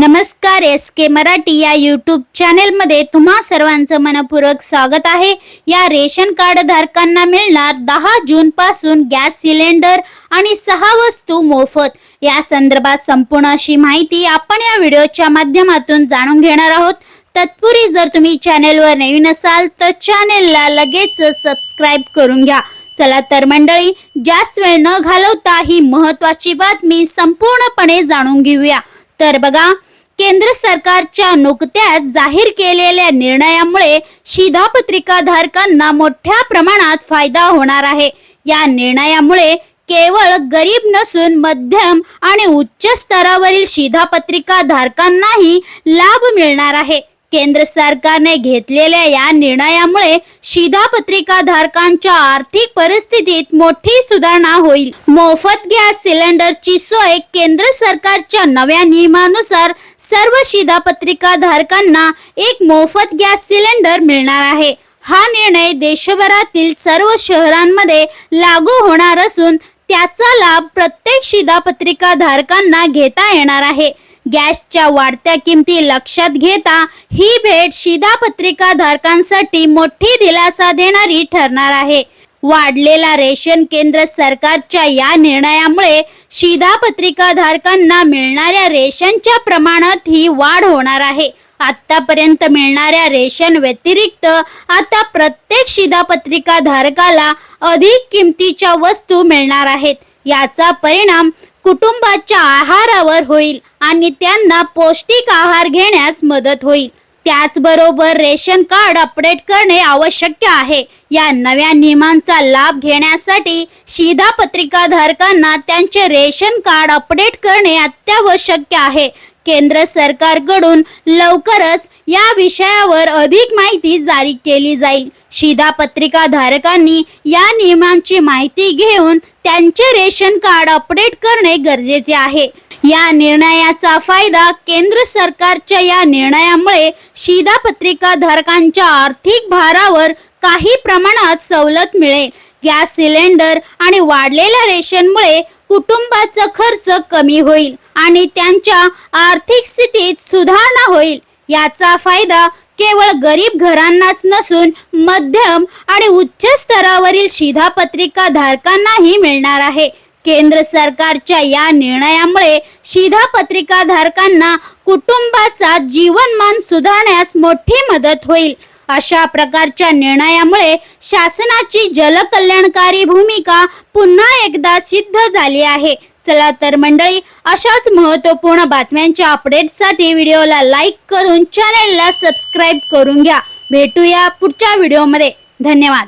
नमस्कार एस के मराठी या यूट्यूब चॅनेलमध्ये तुम्हा सर्वांचं मनपूर्वक स्वागत आहे. या रेशन कार्ड धारकांना मिळणार दहा जून पासून गॅस सिलेंडर आणि सहा वस्तू मोफत. या संदर्भात संपूर्ण अशी माहिती आपण या व्हिडिओच्या माध्यमातून जाणून घेणार आहोत. तत्पूर्वी जर तुम्ही चॅनेलवर नवीन असाल तर चॅनेलला लगेच सबस्क्राईब करून घ्या. चला तर मंडळी जास्त वेळ न घालवता ही महत्वाची बातमी संपूर्णपणे जाणून घेऊया. तर बघा केंद्र सरकारच्या नुकत्याच जाहीर केलेल्या निर्णयामुळे शिधापत्रिका धारकांना मोठ्या प्रमाणात फायदा होणार आहे. या निर्णयामुळे केवळ गरीब नसून मध्यम आणि उच्च स्तरावरील शिधापत्रिका धारकांनाही लाभ मिळणार आहे. केंद्र सरकारने घेतलेल्या या निर्णयामुळे शिधापत्रिका धारकांच्या आर्थिक परिस्थितीत मोठी सुधारणा होईल. मोफत गॅस सिलेंडरची सोय केंद्र सरकारच्या नव्या नियमानुसार सर्व शिधापत्रिका धारकांना एक मोफत गॅस सिलेंडर मिळणार आहे. हा निर्णय देशभरातील सर्व शहरांमध्ये लागू होणार असून त्याचा लाभ प्रत्येक शिधापत्रिका धारकांना घेता येणार आहे. गॅसच्या वाढत्या किमती लक्षात घेता ही भेट शिधापत्रिका धारकांसाठी मोठी दिलासा देणारी ठरणार आहे. वाढलेला रेशन केंद्र सरकारच्या या निर्णयामुळे शिधापत्रिका धारकांना मिळणाऱ्या रेशनच्या प्रमाणात ही वाढ होणार आहे. आतापर्यंत मिळणाऱ्या रेशन व्यतिरिक्त आता प्रत्येक शिधापत्रिका धारकाला अधिक किमतीच्या वस्तू मिळणार आहेत. याचा परिणाम कुटुंबाच्या आहारावर होईल आणि त्यांना पौष्टिक आहार घेण्यास मदत होईल. त्याचबरोबर रेशन कार्ड अपडेट करणे आवश्यक आहे. या नव्या नियमांचा लाभ घेण्यासाठी शिधापत्रिका धारकांना त्यांचे रेशन कार्ड अपडेट करणे अत्यावश्यक आहे. केंद्र सरकारकडून लवकरच या विषयावर अधिक माहिती जारी केली जाईल. शिधापत्रिका धारकांनी या नियमांची माहिती घेऊन त्यांचे रेशन कार्ड अपडेट करणे गरजेचे आहे. या निर्णयाचा फायदा केंद्र सरकारच्या या निर्णयामुळे शिधापत्रिका धारकांच्या आर्थिक भारावर काही प्रमाणात सवलत मिळेल. गॅस सिलेंडर आणि वाढलेल्या रेशनमुळे कुटुंबाचा खर्च कमी होईल आणि त्यांच्या आर्थिक स्थितीत सुधारणा होईल. याचा फायदा केवळ गरीब घरांनाच नसून मध्यम आणि उच्च स्तरावरील शिधापत्रिका धारकांनाही मिळणार आहे. केंद्र सरकारच्या या निर्णयामुळे शिधापत्रिका धारकांना कुटुंबाचा जीवनमान सुधारण्यास मोठी मदत होईल. अशा प्रकारच्या निर्णयामुळे शासनाची जलकल्याणकारी भूमिका पुन्हा एकदा सिद्ध झाली आहे. चला तर मंडळी अशाच महत्त्वपूर्ण बातम्यांच्या अपडेटसाठी व्हिडिओला लाईक करून चॅनेलला सबस्क्राईब करून घ्या. भेटूया पुढच्या व्हिडिओमध्ये. धन्यवाद.